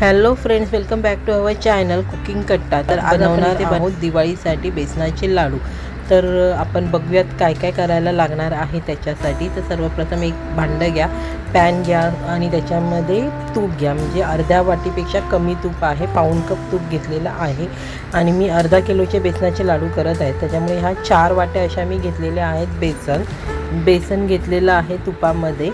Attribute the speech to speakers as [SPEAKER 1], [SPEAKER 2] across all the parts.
[SPEAKER 1] Hello friends welcome back to our channel cooking Katta तर आज बनवणार आहोत दिवाळीसाठी बेसनाचे लाडू. तर आपण बघूयात काय काय करायला लागणार आहे त्याच्यासाठी. तर सर्वप्रथम एक भांडं घ्या पॅन घ्या आणि त्याच्यामध्ये तूप घ्या. म्हणजे अर्ध्या वाटीपेक्षा कमी तूप आहे पाऊण कप तूप घेतलेलं आहे. आणि मी अर्धा किलोचे बेसनाचे लाडू करत आहे. त्याच्यामुळे ह्या चार वाट्या अशा मी घेतलेल्या आहेत बेसन. बेसन घेतलेलं आहे तुपामध्ये.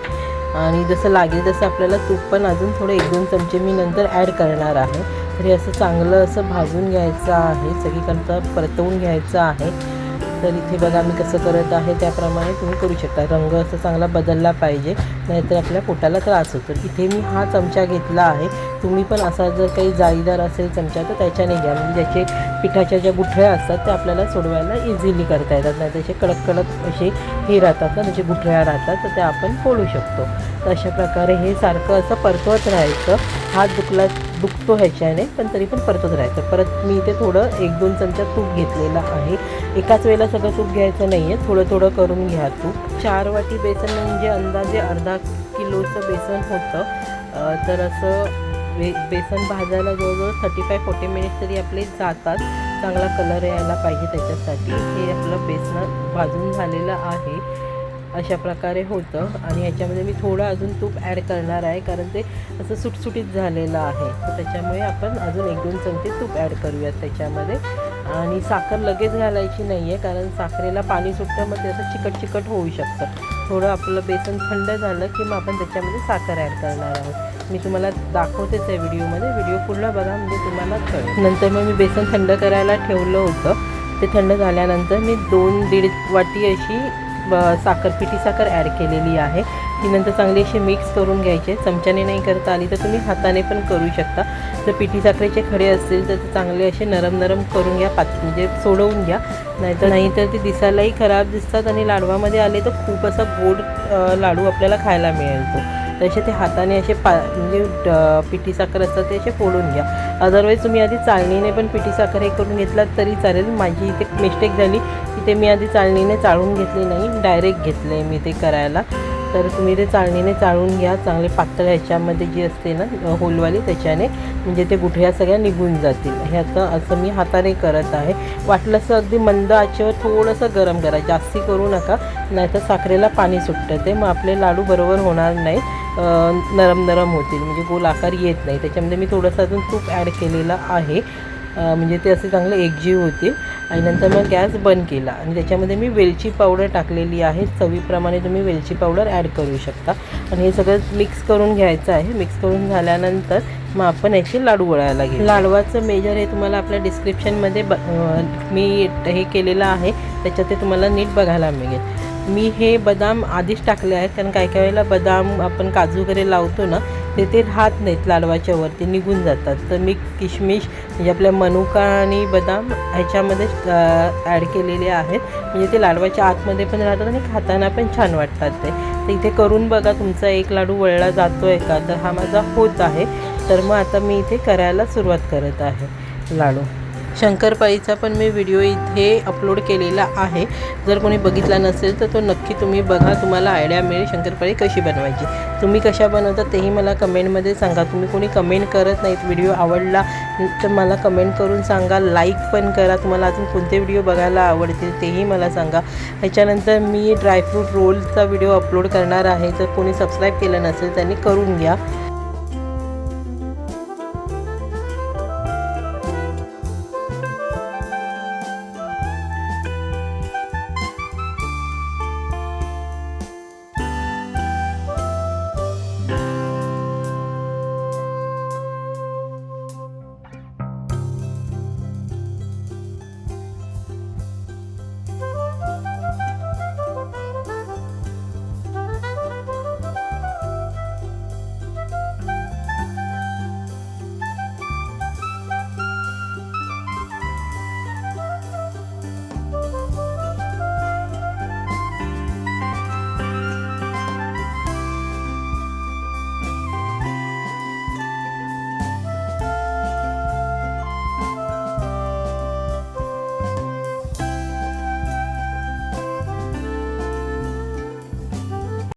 [SPEAKER 1] आणि जसं लागेल तसं आपल्याला तूप पण अजून थोडे एक दोन चमचे मी नंतर ॲड करणार आहे. तर हे असं चांगलं असं भाजून घ्यायचं आहे. सगळीकडचं परतवून घ्यायचं आहे. तर इथे बघा मी कसं करत आहे त्याप्रमाणे तुम्ही करू शकता. रंग असं चांगला बदलला पाहिजे नाहीतर आपल्या पोटाला त्रास होतो. इथे मी हा चमचा घेतला आहे. तुम्ही पण असा जर काही जाळीदार असेल चमचा तर त्याच्याने घ्या. म्हणजे ज्याचे पिठाच्या ज्या गुठळ्या असतात त्या आपल्याला सोडवायला इझिली करता येतात. नाही त्याचे कडक कडक असे हे राहतात ना त्याचे गुठळ्या राहतात तर त्या आपण फोडू शकतो. तर अशा प्रकारे हे सारखं असं परतवत राहायचं. हात दुखला दुखतो ह्याच्याने पण तरी पण परतत राहायचं. परत मी इथे थोडं एक दोन चमचा तूप घेतलेलं आहे. एकाच वेळेला सगळं तूप घ्यायचं नाही आहे थोडं थोडं करून घ्या तूप. चार वाटी बेसन म्हणजे अंदाजे अर्धा किलोचं बेसन होतं. तर असं बे बेसन भाजायला जवळजवळ थर्टी फाय फोर्टी मिनिट्स तरी आपले जातात. चांगला कलर यायला पाहिजे त्याच्यासाठी. हे आपलं बेसन भाजून झालेलं आहे. अशा प्रकारे होतं. आणि याच्यामध्ये मी थोडं अजून तूप ॲड करणार आहे कारण ते असं सुटसुटीत झालेलं आहे. तर त्याच्यामुळे आपण अजून एक दोन चमचे तूप ॲड करूयात त्याच्यामध्ये. आणि साखर लगेच घालायची नाही आहे कारण साखरेला पाणी सुटतं मग ते असं चिकट चिकट होऊ शकतं. थोडं आपलं बेसन थंड झालं की मग आपण त्याच्यामध्ये साखर ॲड करणार आहोत. मी तुम्हाला दाखवतेच आहे व्हिडिओमध्ये. व्हिडिओ पूर्ण बघा म्हणजे तुम्हाला कळेल. नंतर मग मी बेसन थंड करायला ठेवलं होतं. ते थंड झाल्यानंतर मी दोन दीड वाटी अशी साखर पिठी साखर ॲड केलेली आहे. ती नंतर चांगली अशी मिक्स करून घ्यायचे. चमच्याने नाही करता आली तर तुम्ही हाताने पण करू शकता. जर पिठी साखरेचे खडे असतील तर ते चांगले असे नरम नरम करून घ्या पात म्हणजे सोडवून घ्या. नाहीतर नाहीतर ते दिसायलाही खराब दिसतात आणि लाडवामध्ये आले तर खूप असा गोड लाडू आपल्याला खायला मिळेल तो तसे ते हाताने असे पा म्हणजे पिठी साखर असतात ते असे फोडून घ्या. अदरवाईज तुम्ही आधी चाळणीने पण पिठी साखर हे करून घेतलात तरी चालेल. माझी इथे मिस्टेक झाली. की ते मी आधी चाळणीने चाळून घेतली नाही. डायरेक्ट घेतलं आहे मी ते करायला. तर तुम्ही ते चाळणीने चाळून घ्या. चांगले पातळ ह्याच्यामध्ये जी असते ना होलवाली त्याच्याने म्हणजे ते गुठळ्या सगळ्या निघून जातील. हे असं मी हाताने करत आहे. वाटलं असं अगदी मंद आचेवर थोडंसं गरम करा. जास्ती करू नका. नाहीतर साखरेला पाणी सुटतं ते मग आपले लाडू बरोबर होणार नाही. नरम नरम होतील. म्हणजे गोल आकार येत नाही. त्याच्यामध्ये मी थोडंसं अजून तूप ॲड केलेलं आहे. म्हणजे ते असे चांगले एकजीव होतील. आणि नंतर मग गॅस बंद केला. आणि त्याच्यामध्ये मी वेलची पावडर टाकलेली आहे. चवीप्रमाणे तुम्ही वेलची पावडर ॲड करू शकता. आणि हे सगळं मिक्स करून घ्यायचं आहे. मिक्स करून झाल्यानंतर मग आपण याचे लाडू वळायला घेऊ. लाडवाचं मेजर हे तुम्हाला आपल्या डिस्क्रिप्शनमध्ये ब मी हे केलेलं आहे. त्याच्यात ते तुम्हाला नीट बघायला मिळेल. मी हे बदाम आधीच टाकले आहेत. कारण काही काही वेळेला बदाम आपण काजू वगैरे लावतो ना ते ते राहत नाहीत लाडवाच्या वरती निघून जातात. तर मी किशमिश म्हणजे आपल्या मनुका आणि बदाम ह्याच्यामध्ये ॲड केलेले आहेत. म्हणजे ते लाडवाच्या आतमध्ये पण राहतात आणि खाताना पण छान वाटतात ते. तर इथे करून बघा तुमचा एक लाडू वळला जातो आहे का तर हा माझा होत आहे. तर मग आता मी इथे करायला सुरुवात करत आहे लाडू. शंकरपाळीचा पण मी व्हिडिओ इथे अपलोड केलेला आहे. जर कोणी बघितला नसेल तर तो नक्की तुम्ही बघा. तुम्हाला आयडिया मिळेल शंकरपाळी कशी बनवायची. तुम्ही कशा बनवता तेही मला कमेंटमध्ये सांगा. तुम्ही कोणी कमेंट करत नाहीत व्हिडिओ आवडला तर मला कमेंट करून सांगा. लाईक पण करा. तुम्हाला अजून कोणते व्हिडिओ बघायला आवडतील तेही मला सांगा. ह्याच्यानंतर मी ड्रायफ्रूट रोलचा व्हिडिओ अपलोड करणार आहे. जर कोणी सबस्क्राईब केलं नसेल त्यांनी करून घ्या.